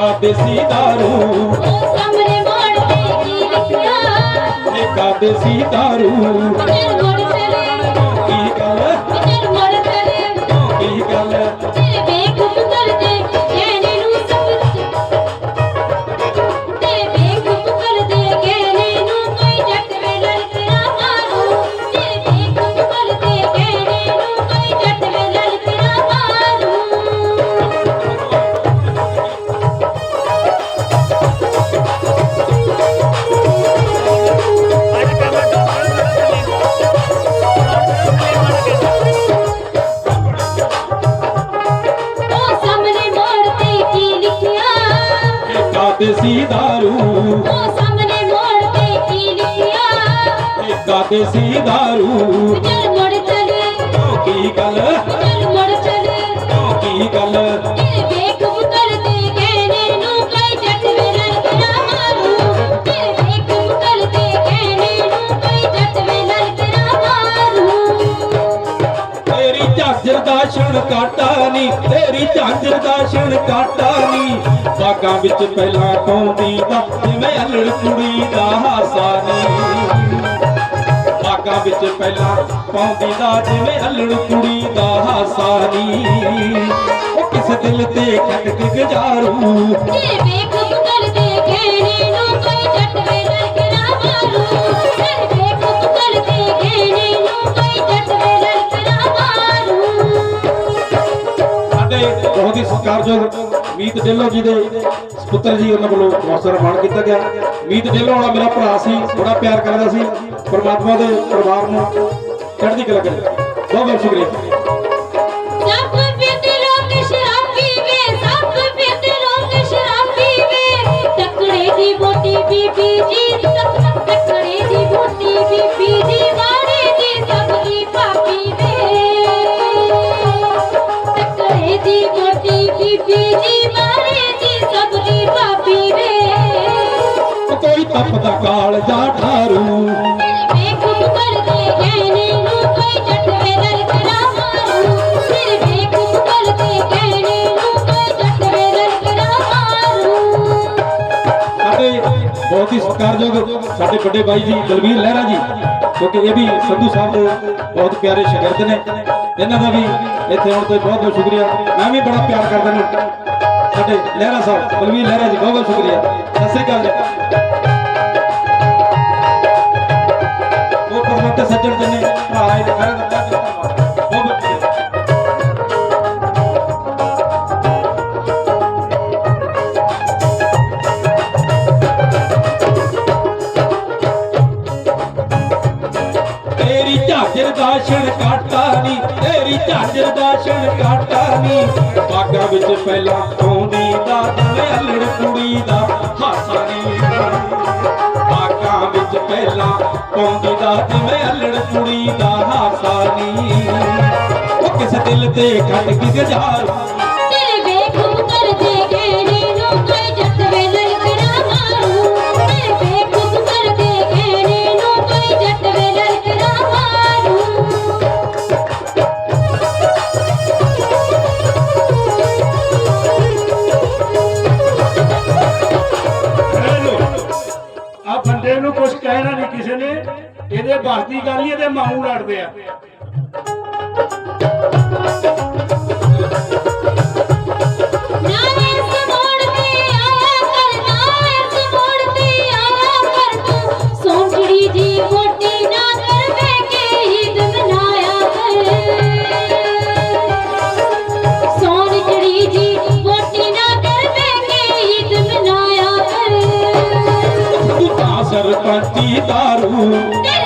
ਦੇਸੀ ਦਾਰੂ ਉਹ ਸਾਹਮਣੇ ਮੋੜ ਤੇ ਕੀ ਲਿਖਿਆ? ਠੇਕਾ ਦੇਸੀ ਦਾਰੂ ਕਿਚਨ ਮੋੜ ਤੇਰੇ? ਕੀ ਗੱਲ? ਕਿਚਨ ਮੋੜ ਤੇਰੇ? ਕੀ ਗੱਲ? ਦੇਸੀ ਦਾਰੂ ਉਹ ਸਾਹਮਣੇ ਮੋੜ ਤੇ ਕੀ ਲਿਖਿਆ ਠੇਕਾ ਦੇਸੀ ਦਾਰੂ ਚੱਲ ਮੁੜ ਚਲੇ ਕਿਉਂ ਕੀ ਗੱਲ? ਝਾਂਜਰ ਦਾ ਛਣ ਕਾਟਾ ਨਹੀਂ ਤੇਰੀ ਝਾਂਜਰ ਦਾ ਛਣ ਕਾਟਾ ਨਹੀਂ ਬਾਗਾਂ ਵਿੱਚ ਪਹਿਲਾਂ ਪਾਉਂਦੀ ਦਾ, ਜਿਵੇਂ ਅਲੜ ਕੁੜੀ ਦਾ ਹਾਸਾ ਨਹੀਂ ਬਾਗਾਂ ਵਿੱਚ ਪਹਿਲਾਂ ਪਾਉਂਦੀ ਦਾ, ਜਿਵੇਂ ਅਲੜ ਕੁੜੀ ਦਾ ਹਾਸਾ ਨਹੀਂ ਉਹ ਕਿਸ ਦਿਲ ਤੇ ਖਟਕ ਗੁਜ਼ਾਰੂ? ਤੇਰੇ ਬੇਖਬਰ ਦੇ ਕਹਿਣੇ ਨੂੰ ਕੋਈ ਜੱਟ ਸਤਿਕਾਰਯੋਗ ਮੀਤ ਢਿੱਲੋਂ ਜੀ ਦੇ ਸੁਪੁੱਤਰ ਜੀ ਉਹਨਾਂ ਵੱਲੋਂ ਮੌਸਰ ਮਾਣ ਕੀਤਾ ਗਿਆ। ਮੀਤ ਢਿੱਲੋਂ ਵਾਲਾ ਮੇਰਾ ਭਰਾ ਸੀ, ਬੜਾ ਪਿਆਰ ਕਰਦਾ ਸੀ। ਪਰਮਾਤਮਾ ਦੇ ਪਰਿਵਾਰ ਨੂੰ ਚੜ੍ਹਦੀ ਕਲਾ ਕਰੇ। ਬਹੁਤ ਬਹੁਤ ਸ਼ੁਕਰੀਆ। ਵੇ ਲਲਕਰਾ ਮਾਰੂ ਸਾਡੇ ਬਹੁਤ ਹੀ ਸਤਿਕਾਰਯੋਗ ਸਾਡੇ ਵੱਡੇ ਬਾਈ ਜੀ ਦਲਵੀਰ ਲਹਿਰਾ ਜੀ ਕਿਉਂਕਿ ਇਹ ਵੀ ਸੰਧੂ ਸਾਹਿਬ ਦੇ ਬਹੁਤ ਪਿਆਰੇ ਸ਼ਾਗਿਰਦ ਨੇ। ਇਹਨਾਂ ਦਾ ਵੀ ਇੱਥੇ ਆਉਣ ਤੇ ਬਹੁਤ ਬਹੁਤ ਸ਼ੁਕਰੀਆ। ਮੈਂ ਵੀ ਬੜਾ ਪਿਆਰ ਕਰਦਾ ਨੂੰ ਸਾਡੇ ਲਹਿਰਾ ਸਾਹਿਬ ਦਲਵੀਰ ਲਹਿਰਾ ਜੀ ਬਹੁਤ ਬਹੁਤ ਸ਼ੁਕਰੀਆ। ਸਤਿ ਸ੍ਰੀ ਅਕਾਲ ਜੀ। ਉਹ ਸੱਜਣ ਜੀ ਨੇ ਭਰਾ ਆਏ ਨੇ। ਸਾਰਿਆਂ ਤੇਰੀ ਝਾਂਜਰ ਦਾ ਛਣ ਕਾਟਾ ਨਹੀਂ ਤੇਰੀ ਝਾਂਜਰ ਦਾ ਛਣ ਕਾਟਾ ਨਹੀਂ ਬਾਗਾਂ ਵਿੱਚ ਪਹਿਲਾਂ ਆਉਂਦੀ ਦਾ ਜਿਵੇਂ ਅਲੜ ਕੁੜੀ ਦਾ ਹਾਸਾ ਨਹੀਂ ਪਹਿਲਾਂ ਪਾਉਂਦੀ ਦਾ ਜਿਵੇਂ ਅਲੜ ਕੁੜੀ ਦਾ ਹਾਸਾ ਨਹੀਂ ਉਹ ਕਿਸ ਦਿਲ ਤੇ ਖੱਟ ਕੇ ਗੁਜ਼ਾਰ ਕਹਿਣਾ ਨਹੀਂ ਕਿਸੇ ਨੇ ਇਹਦੇ ਭਰਤੀ ਗੱਲ ਹੀ ਇਹਦੇ ਮਾਮੂ ਲੜਦੇ ਆ। ਸਰਪੰਚੀ ਦਾਰੂ।